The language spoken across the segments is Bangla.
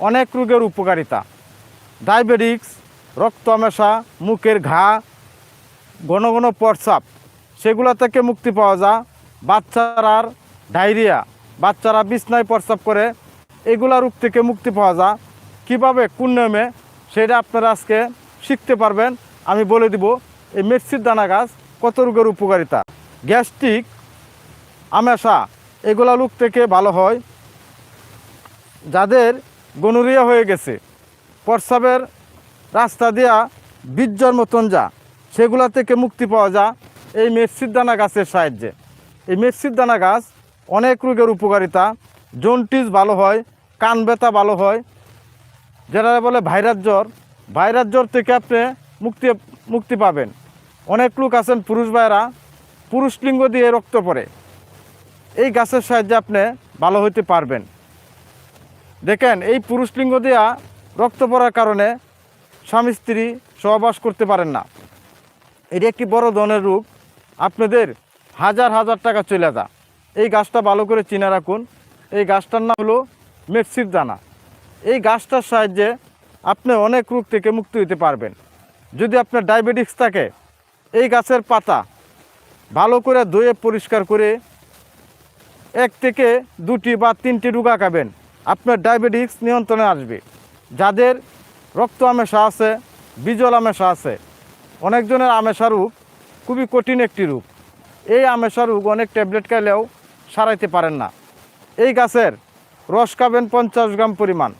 অনেক রোগের উপকারিতা। ডায়াবেটিক্স রক্ত আমেশা মুখের ঘা, ঘন ঘন প্রস্রাব, সেগুলো থেকে মুক্তি পাওয়া যায়। বাচ্চারার ডায়রিয়া, বাচ্চারা বিছনায় প্রস্রাব করে, এগুলা রোগ থেকে মুক্তি পাওয়া যায়। কীভাবে, কোন নিয়মে, সেটা আপনারা আজকে শিখতে পারবেন। আমি বলে দিব, এই মেডসির দানা গাছ কত রোগের উপকারিতা। গ্যাস্ট্রিক, আমেশা, এগুলা রোগ থেকে ভালো হয়। যাদের গনুরিয়া হয়ে গেছে। প্রস্রাবের রাস্তা দিয়া বীর্যর মতন যা, সেগুলা থেকে মুক্তি পাওয়া যা এই মেডসির দানা গাছের সাহায্যে। এই মেডসির দানা গাছ অনেক রোগের উপকারিতা জন্টিস ভালো হয়, কান ব্যথা ভালো হয় যেটা বলে ভাইরাস জ্বর ভাইরাস জ্বর থেকে আপনি মুক্তি মুক্তি পাবেন। অনেক লোক আছেন পুরুষ ভাইরা পুরুষ লিঙ্গ দিয়ে রক্ত পড়ে। এই গাছের সাহায্যে আপনি ভালো হইতে পারবেন। দেখেন, এই পুরুষ লিঙ্গ দিয়া রক্ত পড়ার কারণে স্বামী স্ত্রী সহবাস করতে পারেন না। এটি একটি বড় ধরনের রোগ আপনাদের হাজার হাজার টাকা চলে যা এই গাছটা ভালো করে চিনে রাখুন। এই গাছটার নাম হলো মেডসির দানা। এই গাছটার সাহায্যে আপনি অনেক রোগ থেকে মুক্তি হতে পারবেন। যদি আপনার ডায়াবেটিক্স থাকে, এই গাছের পাতা ভালো করে ধুয়ে পরিষ্কার করে এক থেকে দুটি বা তিনটি রোগা খাবেন আপনার ডায়াবেটিক্স নিয়ন্ত্রণে আসবে। যাদের রক্ত আমেশা আছে, বিজল আমেশা আছে, অনেকজনের আমেশা রোগ খুবই কঠিন একটি রূপ এই আমেশা রোগ অনেক ট্যাবলেট খাইলেও সারাইতে পারেন না। এই গাছের রস খাবেন পঞ্চাশ গ্রাম পরিমাণ।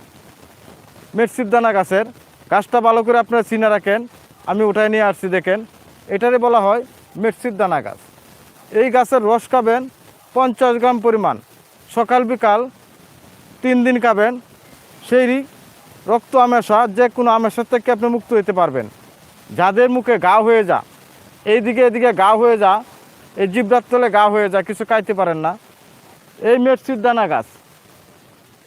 দানা গাছের গাছটা ভালো করে আপনারা চিনে রাখেন। আমি উঠায় নিয়ে আসছি, দেখেন। এটারে বলা হয় দানা গাছ। এই গাছের রস খাবেন পঞ্চাশ গ্রাম পরিমাণ। সকাল বিকাল তিন দিন খাবেন, সেই রক্ত আমেশা যে কোনো আমেশার থেকে আপনি মুক্ত হতে পারবেন। যাদের মুখে গা হয়ে যা, এইদিকে এদিকে গা হয়ে যা, এই জিব্রার তলে গা হয়ে যা, কিছু খাইতে পারেন না। এই মেডসির দানা গাছ,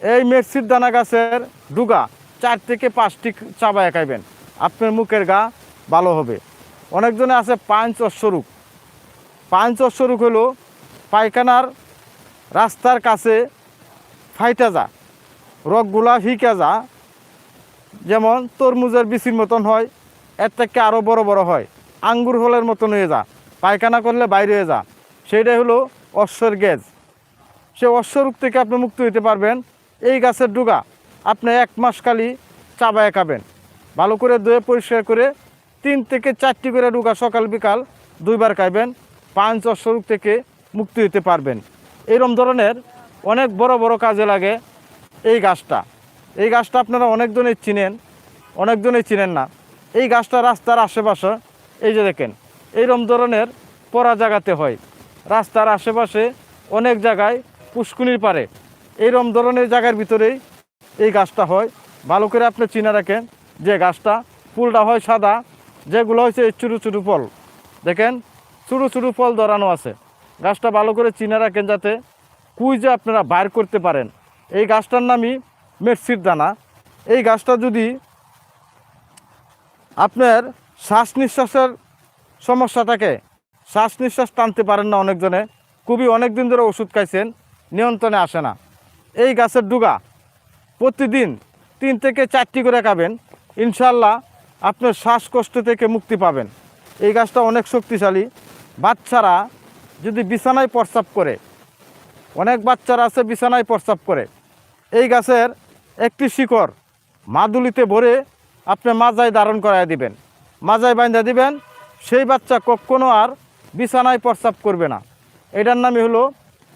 এই মেডসির দানা গাছের ডুগা চার থেকে পাঁচটি চাবায় খাইবেন। আপনার মুখের গা ভালো হবে। অনেকজনে আছে পাঁচ অশ্বরূপ। পাঁচ অশ্বরূপ হলো পায়খানার রাস্তার কাছে ফাইটা যা, রগগুলা ফিকা যা। যেমন তরমুজের বিচির মতন হয়, এর থেকে আরও বড় বড় হয়। আঙ্গুর ফলের মতন হয়ে যা, পায়খানা করলে বাইরে হয়ে যা। সেইটাই হলো অশ্বর গ্যাস সে অশ্বরূপ থেকে আপনি মুক্ত হতে পারবেন। এই গাছের ডুগা আপনি এক মাস খালি চাবায় খাবেন। ভালো করে ধুয়ে পরিষ্কার করে তিন থেকে চারটি করে ডুগা সকাল বিকাল দুইবার খাইবেন। পাঁচ অশ্বরূপ থেকে মুক্তি হতে পারবেন। এরম ধরনের অনেক বড় বড় কাজে লাগে এই গাছটা। এই গাছটা আপনারা অনেকজনেই চিনেন অনেকজনেই চিনেন না। এই গাছটা রাস্তার আশেপাশে, এই যে দেখেন, এইরকম ধরনের পরা জায়গাতে হয়। রাস্তার আশেপাশে অনেক জায়গায় পুষ্কুনির পারে এইরকম ধরনের জায়গার ভিতরেই এই গাছটা হয়। ভালো করে আপনি চিনে রাখেন যে গাছটা ফুলটা হয় সাদা, যেগুলো এই চুরু ছোটো ফল। দেখেন ছোটো ছোটো ফল ধরানো আছে। গাছটা ভালো করে চিনে রাখেন যাতে কুইজে আপনারা বাইর করতে পারেন। এই গাছটার নামই মেডসির দানা। এই গাছটা যদি আপনার শ্বাস নিঃশ্বাসের সমস্যা থাকে, শ্বাস নিঃশ্বাস টানতে পারেন না অনেকজনে। খুবই অনেক দিন ধরে ওষুধ খাইছেন, নিয়ন্ত্রণে আসে না। এই গাছের ডুগা প্রতিদিন তিন থেকে চারটি করে খাবেন। ইনশাল্লাহ আপনার শ্বাসকষ্ট থেকে মুক্তি পাবেন। এই গাছটা অনেক শক্তিশালী। বাচ্চারা যদি বিছানায় প্রস্রাব করে অনেক বাচ্চারা আছে বিছানায় প্রস্রাব করে। এই গাছের একটি শিকড় মাদুলিতে ভরে আপনি মাজায় ধারণ করায় দিবেন। মাজায় বাঁধা দিবেন, সেই বাচ্চা কখনো আর বিছানায় প্রস্রাব করবে না। এটার নামই হলো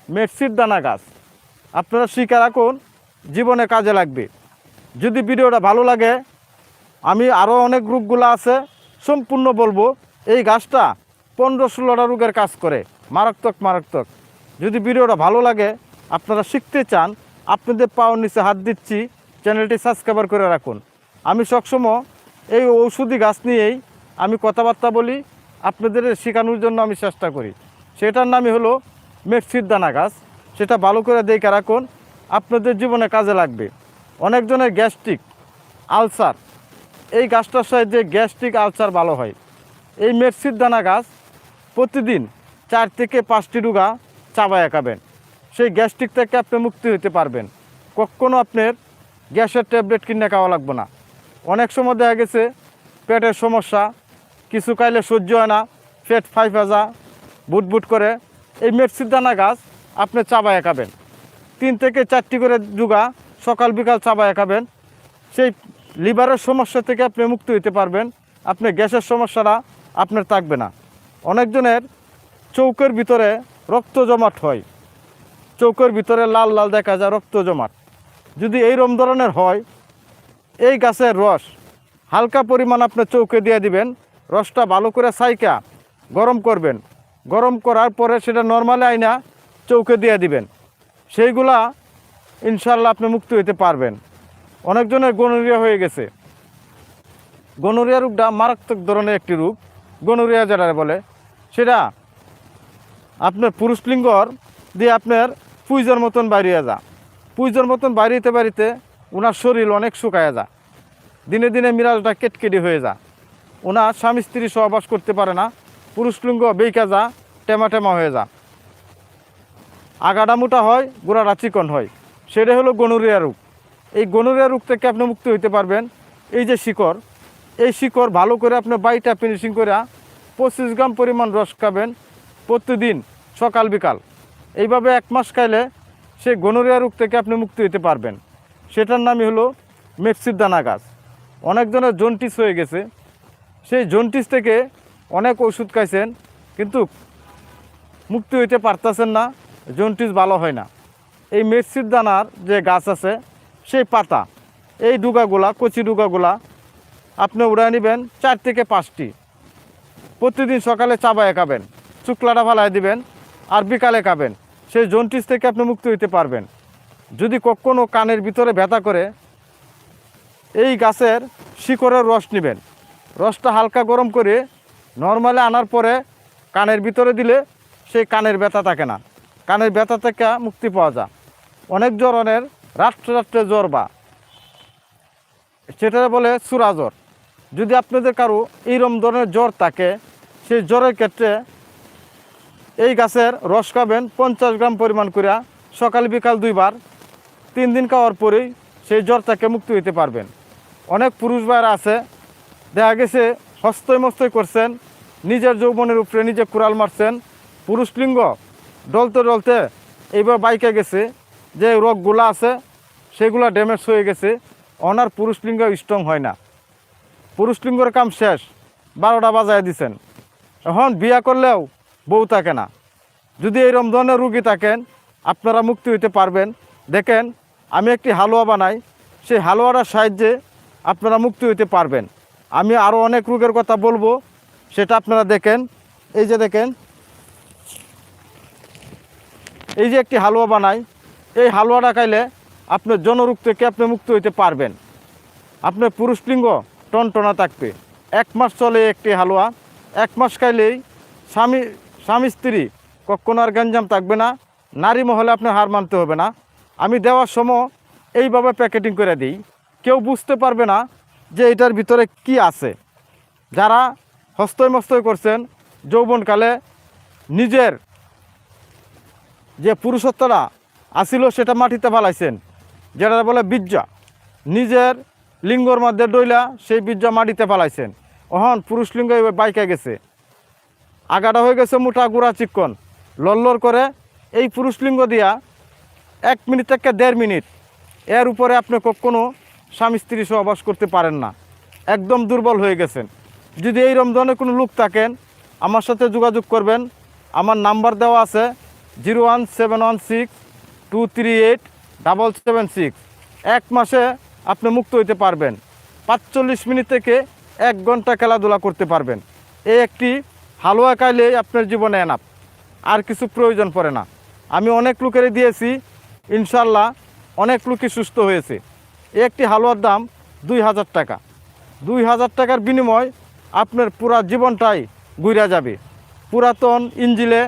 মেটসির দানা গাছ। আপনারা শিখে রাখুন, জীবনে কাজে লাগবে। যদি ভিডিওটা ভালো লাগে, আমি আরও অনেক রোগগুলো আছে, সম্পূর্ণ বলব, এই গাছটা পনেরো ষোলোটা রোগের কাজ করে, মারাত্মক মারাত্মক। যদি ভিডিওটা ভালো লাগে, আপনারা শিখতে চান, আপনাদের পাওয়ার নিচে হাত দিচ্ছি, চ্যানেলটি সাবস্ক্রাইবার করে রাখুন। আমি সবসময় এই ঔষধি গাছ নিয়েই আমি কথাবার্তা বলি, আপনাদের শেখানোর জন্য আমি চেষ্টা করি। সেটার নামই হলো মেডসির দানা গাছ। সেটা ভালো করে দেখে রাখুন, আপনাদের জীবনে কাজে লাগবে। অনেকজনের গ্যাস্ট্রিক আলসার। এই গাছটার সাহায্যে গ্যাস্ট্রিক আলসার ভালো হয়। এই মেডসির দানা গাছ প্রতিদিন চার থেকে পাঁচটি ডুগা চাবায় খাবেন সেই গ্যাস্ট্রিক থেকে আপনি মুক্তি হতে পারবেন। কখনো আপনার গ্যাসের ট্যাবলেট কিনে খাওয়া লাগবে না। অনেক সময় দেখা গেছে, পেটের সমস্যা, কিছু খাইলে সহ্য হয় না, পেট বুট বুট করে। এই মেডসির দানা গাছ আপনি চাবায় খাবেন তিন থেকে চারটি করে যুগা সকাল বিকাল চাবায় খাবেন সেই লিভারের সমস্যা থেকে আপনি মুক্ত হতে পারবেন। আপনি গ্যাসের সমস্যাটা আপনার থাকবে না। অনেকজনের চৌকের ভিতরে রক্ত জমাট হয়। চৌকের ভিতরে লাল লাল দেখা যায় রক্ত জমাট। যদি এইরকম ধরনের হয়, এই গাছের রস হালকা পরিমাণ আপনি চৌকে দিয়ে দিবেন, রসটা ভালো করে সাইকা গরম করবেন। গরম করার পরে সেটা নর্মালি আইনা চৌকে দিয়ে দিবেন। সেইগুলা ইনশাল্লাহ আপনি মুক্ত হইতে পারবেন। অনেকজনের গনোরিয়া হয়ে গেছে। গনোরিয়া রোগটা মারাত্মক ধরনের একটি রোগ গনোরিয়া যেটা বলে, সেটা আপনার পুরুষ লিঙ্গর দিয়ে আপনার পুইজের মতন বাইরিয়ে যা। পুইজের মতন বাড়িতে বাড়িতে ওনার শরীর অনেক শুকায় যা। দিনে দিনে মিরাজটা কেটকেটে হয়ে যা। ওনার স্বামী স্ত্রী সহবাস করতে পারে না। পুরুষ লিঙ্গ বেইকা যা, টেমা টেমা হয়ে যা। আগাডা মোটা হয় গোড়াটা চিকন হয়। সেটা হলো গনুরিয়া রোগ। এই গনুরিয়া রোগ থেকে আপনি মুক্ত হইতে পারবেন। এই যে শিকড়, এই শিকড় ভালো করে আপনি বাইটা ফিনিশিং করে পঁচিশ গ্রাম পরিমাণ রস খাবেন। প্রতিদিন, সকাল, বিকাল। এইভাবে এক মাস খাইলে সে গনোরিয়া রোগ থেকে আপনি মুক্তি হইতে পারবেন। সেটার নামই হলো মেপসির দানা গাছ অনেকজনের জন্টিস হয়ে গেছে। সেই জন্টিস থেকে অনেক ওষুধ খাইছেন, কিন্তু মুক্তি হইতে পারতেছেন না জন্টিস ভালো হয় না। এই মেডসির দানার যে গাছ আছে, সেই পাতা, এই ডুগাগুলা, কচি ডুগাগুলা আপনি উড়ায় নেবেন চার থেকে পাঁচটি। প্রতিদিন সকালে চাবায় খাবেন। শুক্লাটা ফালাই দিবেন আর বিকালে খাবেন। সেই জন্টিস থেকে আপনি মুক্তি হইতে পারবেন। যদি কখনো কানের ভিতরে ব্যথা করে, এই গাছের শিকড়ের রস নেবেন। রসটা হালকা গরম করে নর্মালে আনার পরে কানের ভিতরে দিলে সেই কানের ব্যথা থাকে না। কানের ব্যথা থেকে মুক্তি পাওয়া যায়। অনেক ধরনের রাত্রে রাত্রে জ্বর বা সেটা বলে সুরা জ্বর। যদি আপনাদের কারও এইরকম ধরনের জ্বর থাকে, সেই জ্বরের ক্ষেত্রে এই গাছের রস খাবেন পঞ্চাশ গ্রাম পরিমাণ করিয়া সকাল বিকাল দুইবার, তিন দিন খাওয়ার পরেই সেই জ্বর থেকে মুক্তি হইতে পারবেন। অনেক পুরুষ ভাইরা আছে, দেখা গেছে হস্তই মস্তই করছেন, নিজের যৌবনের উপরে নিজে কুড়াল মারছেন। পুরুষ লিঙ্গ, ডলতে ডলতে এইবার বাইকে গেছে, যে রোগগুলো আছে, সেগুলো ড্যামেজ হয়ে গেছে, অনার পুরুষ লিঙ্গ স্ট্রং হয় না। পুরুষ লিঙ্গর কাম শেষ, বারোটা বাজায় দিছেন। এখন বিয়া করলেও বউ থাকে না। যদি এইরকম ধরনের রুগী থাকেন, আপনারা মুক্তি হইতে পারবেন। দেখেন, আমি একটি হালুয়া বানাই, সেই হালুয়াটার সাহায্যে আপনারা মুক্তি হইতে পারবেন। আমি আরও অনেক রোগের কথা বলব, সেটা আপনারা দেখেন। এই যে দেখেন, এই যে একটি হালুয়া বানাই, এই হালুয়াটা খাইলে আপনার জনরোগ থেকে আপনি মুক্ত হইতে পারবেন। আপনার পুরুষ লিঙ্গ টনটনা থাকবে। এক মাস চলে একটি হালুয়া, এক মাস খাইলেই স্বামী স্বামী স্ত্রী কখনো আর গঞ্জাম থাকবে না, নারী মহলে আপনার হার মানতে হবে না। আমি দেওয়ার সময় এইভাবে প্যাকেটিং করে দিই। কেউ বুঝতে পারবে না যে এটার ভিতরে কি আছে। যারা হস্তই মস্তই করছেন, যৌবনকালে নিজের যে পুরুষত্বটা আসিল সেটা মাটিতে ফালাইছেন যেটা বলে বীর্যা। নিজের লিঙ্গর মধ্যে ডইলা সেই বীর্যা মাটিতে ফালাইছেন। ওহন পুরুষ লিঙ্গ বাইকে গেছে। আগাটা হয়ে গেছে মোটা গুড়া চিকন লল্লর করে এই পুরুষ লিঙ্গ দিয়া এক মিনিট থেকে দেড় মিনিট এর উপরে আপনি কখনো স্বামী স্ত্রী সহবাস করতে পারেন না। একদম দুর্বল হয়ে গেছেন। যদি এই ধরনের কোনো লোক থাকেন, আমার সাথে যোগাযোগ করবেন। আমার নাম্বার দেওয়া আছে zero one seven one six two three eight double seven six. এক মাসে আপনি মুক্ত হইতে পারবেন। পাঁচচল্লিশ মিনিট থেকে এক ঘণ্টা খেলাধুলা করতে পারবেন। এই একটি হালুয়া খাইলে আপনার জীবনে এনাপ আর কিছু প্রয়োজন পড়ে না। আমি অনেক লোকেরই দিয়েছি, ইনশাল্লাহ অনেক লোকই সুস্থ হয়েছে। একটি হালুয়ার দাম দুই হাজার টাকা। দুই হাজার টাকার বিনিময় আপনার পুরা জীবনটাই ঘুরে যাবে। পুরাতন ইঞ্জিলে,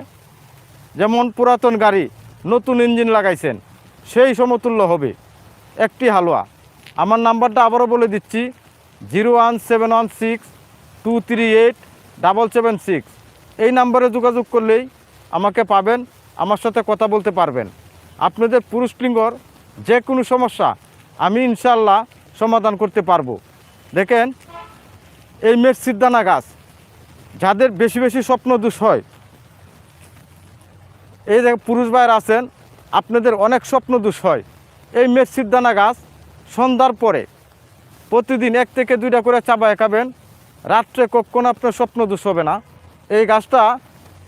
যেমন পুরাতন গাড়ি, নতুন ইঞ্জিন লাগাইছেন, সেই সমতুল্য হবে একটি হালুয়া। আমার নাম্বারটা আবারও বলে দিচ্ছি, zero one seven one six two three eight double seven six এই নাম্বারে যোগাযোগ করলেই আমাকে পাবেন, আমার সাথে কথা বলতে পারবেন। আপনাদের পুরুষ লিঙ্গর, যে কোনো সমস্যা, আমি ইনশাল্লাহ সমাধান করতে পারব। দেখেন, এই মেরসির দানা গাছ, যাদের বেশি বেশি স্বপ্ন দোষ হয়, এই যে পুরুষ ভাইয়ের আছেন, আপনাদের অনেক স্বপ্ন দোষ হয়। এই মেরসির দানা গাছ, সন্ধ্যার পরে প্রতিদিন এক থেকে দুইটা করে চাবায় খাবেন রাত্রে কখনো আপনার স্বপ্ন দোষ হবে না। এই গাছটা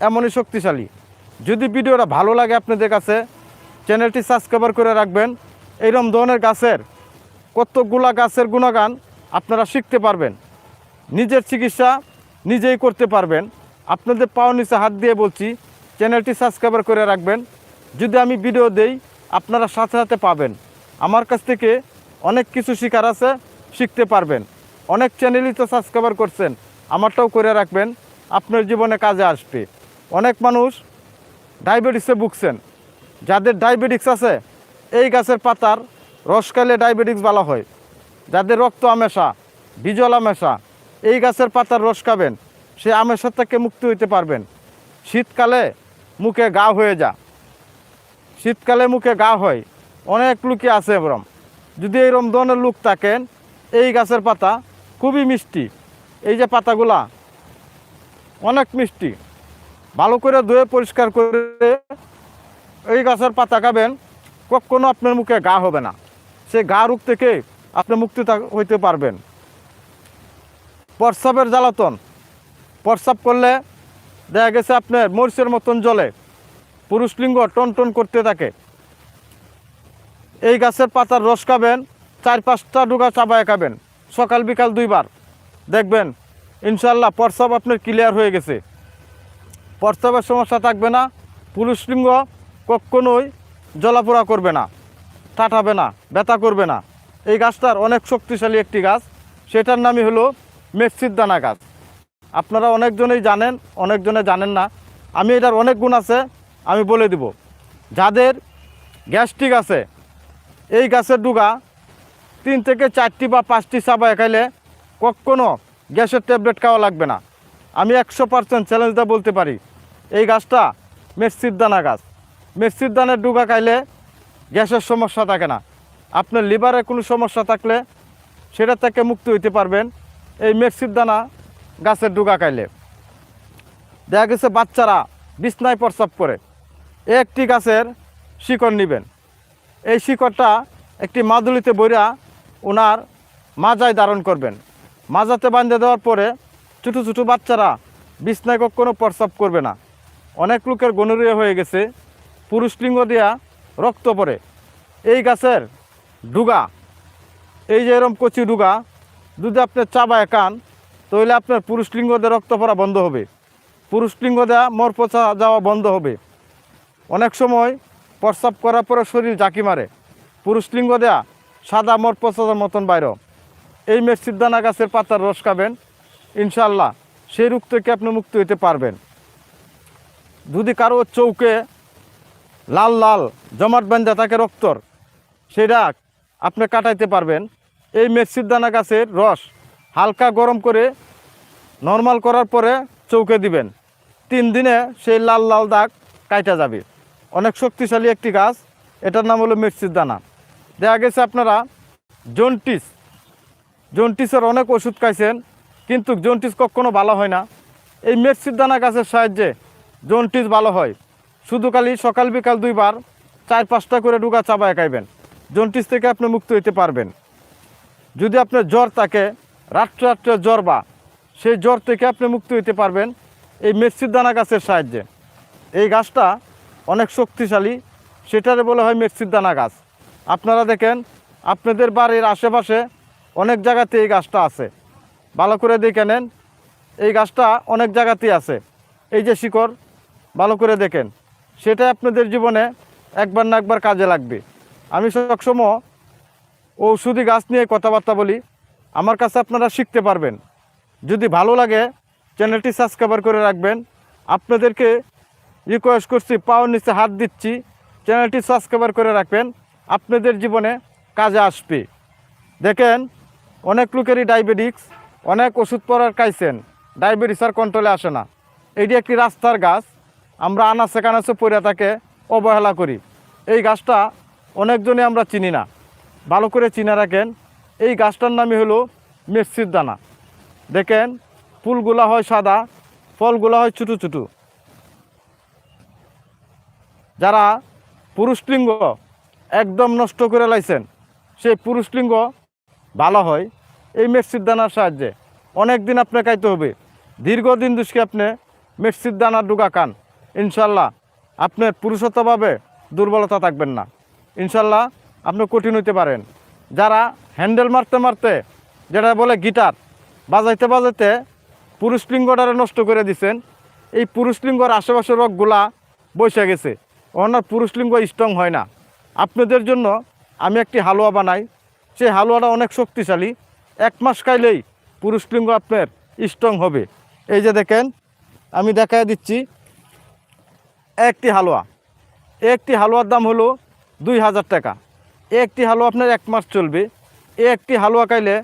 এমনই শক্তিশালী। যদি ভিডিওটা ভালো লাগে আপনাদের কাছে, চ্যানেলটি সাবস্ক্রাইবার করে রাখবেন। এইরকম ধরনের গাছের কতগুলা গাছের গুণগান আপনারা শিখতে পারবেন। নিজের চিকিৎসা নিজেই করতে পারবেন। আপনাদের পাও নিচে হাত দিয়ে বলছি, চ্যানেলটি সাবস্ক্রাইবার করে রাখবেন। যদি আমি ভিডিও দেই, আপনারা সাথে সাথে পাবেন। আমার কাছ থেকে অনেক কিছু শেখার আছে, শিখতে পারবেন। অনেক চ্যানেলই তো সাবস্ক্রাইবার করছেন, আমারটাও করে রাখবেন, আপনার জীবনে কাজে আসবে। অনেক মানুষ ডায়াবেটিসে ভুগছেন, যাদের ডায়াবেটিক্স আছে, এই গাছের পাতার রস খাইলে ডায়াবেটিক্স ভালো হয়। যাদের রক্ত আমেশা বিজল আমেশা, এই গাছের পাতার রস খাবেন, সে আমেশা থেকে মুক্তি হইতে পারবেন। শীতকালে মুখে গা হয়ে যা। শীতকালে মুখে গা হয়। অনেক লোকই আছে এরম যদি এইরকম ধরনের লোক থাকেন, এই গাছের পাতা খুবই মিষ্টি। এই যে পাতাগুলা, অনেক মিষ্টি। ভালো করে ধুয়ে পরিষ্কার করে এই গাছের পাতা খাবেন, কখনো আপনার মুখে গা হবে না। সে গা রোগ থেকে আপনি মুক্তি হইতে পারবেন। প্রস্রাবের জ্বালাতন। প্রস্রাব করলে দেখা গেছে আপনার মরিচের মতন জলে পুরুষ লিঙ্গ টন টন করতে থাকে। এই গাছের পাতার রস খাবেন, চার পাঁচটা ডুগা চাবায় খাবেন। সকাল বিকাল দুইবার। দেখবেন ইনশাল্লাহ প্রস্রাব আপনার ক্লিয়ার হয়ে গেছে। প্রস্রাবের সমস্যা থাকবে না পুরুষ লিঙ্গ কখনোই জলাপোড়া করবে না টাটাবে না, ব্যথা করবে না। এই গাছটার অনেক শক্তিশালী একটি গাছ, সেটার নামই হলো মেক্সির দানা গাছ। আপনারা অনেকজনেই জানেন, অনেকজনে জানেন না, আমি এটার অনেক গুণ আছে, আমি বলে দিব। যাদের গ্যাস্ট্রিক আছে, এই গাছের ডুগা তিন থেকে চারটি বা পাঁচটি চাবায় খাইলে কখনো গ্যাসের ট্যাবলেট খাওয়া লাগবে না। আমি একশো পার্সেন্ট চ্যালেঞ্জটা বলতে পারি, এই গাছটা মেসির দানা গাছ। মেসির দানের ডুগা খাইলে গ্যাসের সমস্যা থাকে না। আপনার লিভারে কোনো সমস্যা থাকলে সেটা থেকে মুক্ত হইতে পারবেন এই মেক্সির দানা গাছের ডুগা খাইলে। দেখা গেছে বাচ্চারা বিছনায় প্রস্রাব করে একটি গাছের শিকড় নেবেন। এই শিকড়টা একটি মাদুলিতে বইরা ওনার মাজায় ধারণ করবেন। মাজাতে বাঁধে দেওয়ার পরে ছোটো ছোটো বাচ্চারা বিছনায় কখনো প্রস্রাব করবে না। অনেক লোকের গনরিয়া হয়ে গেছে, পুরুষ লিঙ্গ দিয়া রক্ত পড়ে। এই গাছের ডুগা, এই যে এরম কচি ডুগা, যদি আপনি চাবায় কান তাহলে আপনার পুরুষ লিঙ্গ রক্ত পড়া বন্ধ হবে। পুরুষ লিঙ্গ দেওয়া মর পচা যাওয়া বন্ধ হবে। অনেক সময় প্রস্রাব করার পরে শরীর জাকি মারে। পুরুষ লিঙ্গ দেয়া সাদা মর পচার মতন বাইর। এই মেসির দানা গাছের পাতার রস খাবেন ইনশাল্লাহ সেই রোগ থেকে আপনি মুক্ত হইতে পারবেন। যদি কারও চৌকে লাল লাল জমাট বেঁধে থাকে রক্তর সেটা আপনি কাটাইতে পারবেন। এই মেক্সির দানা গাছের রস হালকা গরম করে নর্মাল করার পরে চৌকে দিবেন। তিন দিনে সেই লাল লাল দাগ কাটা যাবে। অনেক শক্তিশালী একটি গাছ, এটার নাম হলো মির্চির দানা। দেখা গেছে আপনারা জন্টিস। জন্টিসের অনেক ওষুধ খাইছেন, কিন্তু জন্টিস কখনো ভালো হয় না। এই মেক্সির দানা গাছের সাহায্যে জন্টিস ভালো হয়। শুধু খালি সকাল বিকাল দুইবার চার পাঁচটা করে ডুগা চাবায় খাইবেন। জন্টিস থেকে আপনি মুক্ত হইতে পারবেন। যদি আপনার জ্বর থাকে রাত্রে রাত্রে জ্বর বা, সেই জ্বর থেকে আপনি মুক্ত হইতে পারবেন এই মেক্সির দানা গাছের সাহায্যে। এই গাছটা অনেক শক্তিশালী, সেটারে বলা হয় মেক্সির দানা গাছ। আপনারা দেখেন, আপনাদের বাড়ির আশেপাশে অনেক জায়গাতে এই গাছটা আছে। ভালো করে দেখে নেন, এই গাছটা অনেক জায়গাতেই আছে। এই যে শিকড়, ভালো করে দেখেন, সেটা আপনাদের জীবনে একবার না একবার কাজে লাগবে। আমি সবসময় ঔষধি গাছ নিয়ে কথাবার্তা বলি, আমার কাছে আপনারা শিখতে পারবেন। যদি ভালো লাগে, চ্যানেলটি সাবস্ক্রাইবার করে রাখবেন। আপনাদেরকে রিকোয়েস্ট করছি, পাওয়ার নিচে হাত দিচ্ছি, চ্যানেলটি সাবস্ক্রাইবার করে রাখবেন। আপনাদের জীবনে কাজে আসবে। দেখেন, অনেক লোকেরই ডায়াবেটিক্স অনেক ওষুধ পড়ার খাইছেন ডায়াবেটিস আর কন্ট্রোলে আসে না। এটি একটি রাস্তার গাছ, আমরা আনাচে কানাচে পড়ে তাকে অবহেলা করি। এই গাছটা অনেকজনই আমরা চিনি না। ভালো করে চিনে রাখেন, এই গাছটার নামই হলো মেসির দানা। দেখেন, ফুলগুলা হয় সাদা, ফলগুলা হয় ছোটো ছোটো। যারা পুরুষলিঙ্গ একদম নষ্ট করে লাইছেন। সেই পুরুষলিঙ্গ ভালো হয়। এই মেক্সির দানার সাহায্যে অনেক দিন আপনি খাইতে হবে। দীর্ঘদিন দুষ্কে আপনি মেক্সির দানার ডুগা খান। ইনশাল্লাহ আপনার পুরুষত্বভাবে দুর্বলতা থাকবেন না। ইনশাল্লাহ আপনি কঠিন হইতে পারেন। যারা হ্যান্ডেল মারতে মারতে যেটা বলে গিটার, বাজাইতে বাজাইতে পুরুষলিঙ্গটারে নষ্ট করে দিছেন, এই পুরুষলিঙ্গর আশেপাশের রোগগুলা বসে গেছে। ওনার পুরুষলিঙ্গ স্ট্রং হয় না। আপনাদের জন্য আমি একটি হালুয়া বানাই। সেই হালুয়াটা অনেক শক্তিশালী। এক মাস খাইলেই পুরুষলিঙ্গ আপনার স্ট্রং হবে। এই যে দেখেন, আমি দেখাই দিচ্ছি একটি হালুয়া। একটি হালুয়ার দাম হলো দুই হাজার টাকা। একটি হালুয়া আপনার এক মাস চলবে। একটি হালুয়া খাইলে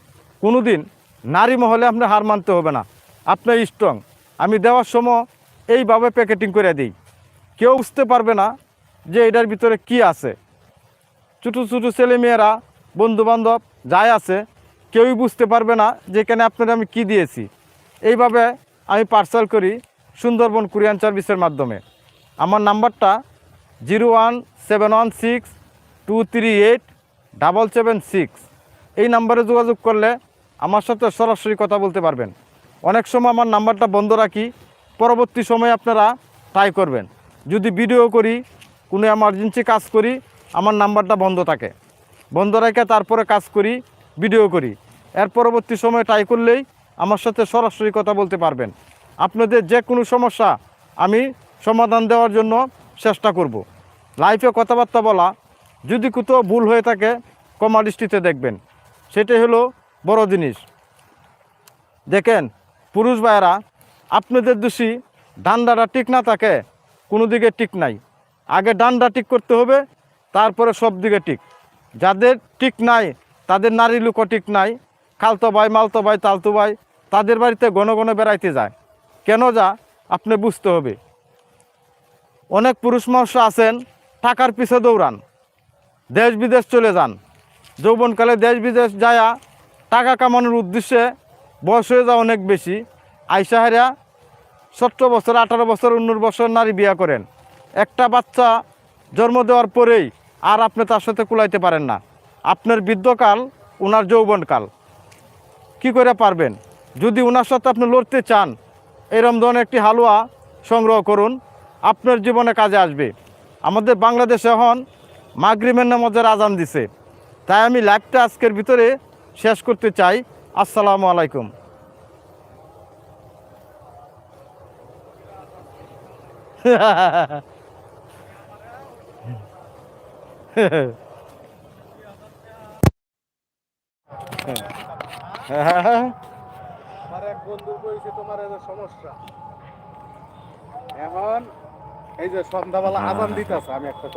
কোনো দিন নারী মহলে আপনার হার মানতে হবে না। আপনার স্ট্রং আমি দেওয়ার সময় এইভাবে প্যাকেটিং করে দিই। কেউ বুঝতে পারবে না যে এটার ভিতরে কি আছে। ছোটো ছোটো ছেলেমেয়েরা, বন্ধুবান্ধব যাই আছে, কেউই বুঝতে পারবে না যে এখানে আপনার আমি কি দিয়েছি। এইভাবে আমি পার্সেল করি সুন্দরবন কুরিয়ান সার্ভিসের মাধ্যমে। আমার নাম্বারটা zero one seven one six two three eight double seven six. এই নাম্বারে যোগাযোগ করলে আমার সাথে সরাসরি কথা বলতে পারবেন। অনেক সময় আমার নাম্বারটা বন্ধ রাখি, পরবর্তী সময়ে আপনারা ট্রাই করবেন। যদি ভিডিও করি, কোনো এমার্জেন্সি কাজ করি আমার নাম্বারটা বন্ধ থাকে। বন্ধ রেখে তারপরে কাজ করি ভিডিও করি। এর পরবর্তী সময়ে ট্রাই করলেই আমার সাথে সরাসরি কথা বলতে পারবেন। আপনাদের যে কোনো সমস্যা আমি সমাধান দেওয়ার জন্য চেষ্টা করব। লাইফে কথাবার্তা বলা, যদি কোথাও ভুল হয়ে থাকে, কমা দৃষ্টিতে দেখবেন। সেটাই হলো বড় জিনিস। দেখেন, পুরুষ ভাইয়েরা, আপনাদের দোষী ডান্ডাটা ঠিক না থাকে, কোনো দিকে ঠিক নাই। আগে ডান্ডা ঠিক করতে হবে তারপরে সব দিকে টিক যাদের টিক নাই, তাদের নারী লুকো টিক নাই, খালতো ভাই, মালতো ভাই, তালতো ভাই, তাদের বাড়িতে ঘন ঘন বেড়াইতে যায়। কেন যা? আপনি বুঝতে হবে। অনেক পুরুষ মানুষ আছেন, টাকার পিছে দৌড়ান। দেশ বিদেশ চলে যান। যৌবনকালে দেশ বিদেশ যায়া টাকা কামানোর উদ্দেশ্যে বয়স হয়ে যায় অনেক বেশি। আইসা হারিয়া সতেরো বছর, আঠারো বছর, উনিশ বছর নারী বিয়া করেন। একটা বাচ্চা জন্ম দেওয়ার পরেই আর আপনি তার সাথে কুলাইতে পারেন না। আপনার বৃদ্ধকাল ওনার যৌবনকাল। কি করে পারবেন? যদি ওনার সাথে আপনি লড়তে চান, এরম ধরনের একটি হালুয়া সংগ্রহ করুন, আপনার জীবনে কাজে আসবে। আমাদের বাংলাদেশে এখন মাগরিমের নামাজের আজান দিছে। তাই আমি লাইভটা আজকের ভিতরে শেষ করতে চাই। আসসালামু আলাইকুম। আমার এক বন্ধু কইছে, তোমার যে সমস্যা। এখন এই যে সন্ধ্যাবেলা আজান দিতেছে, আমি একটা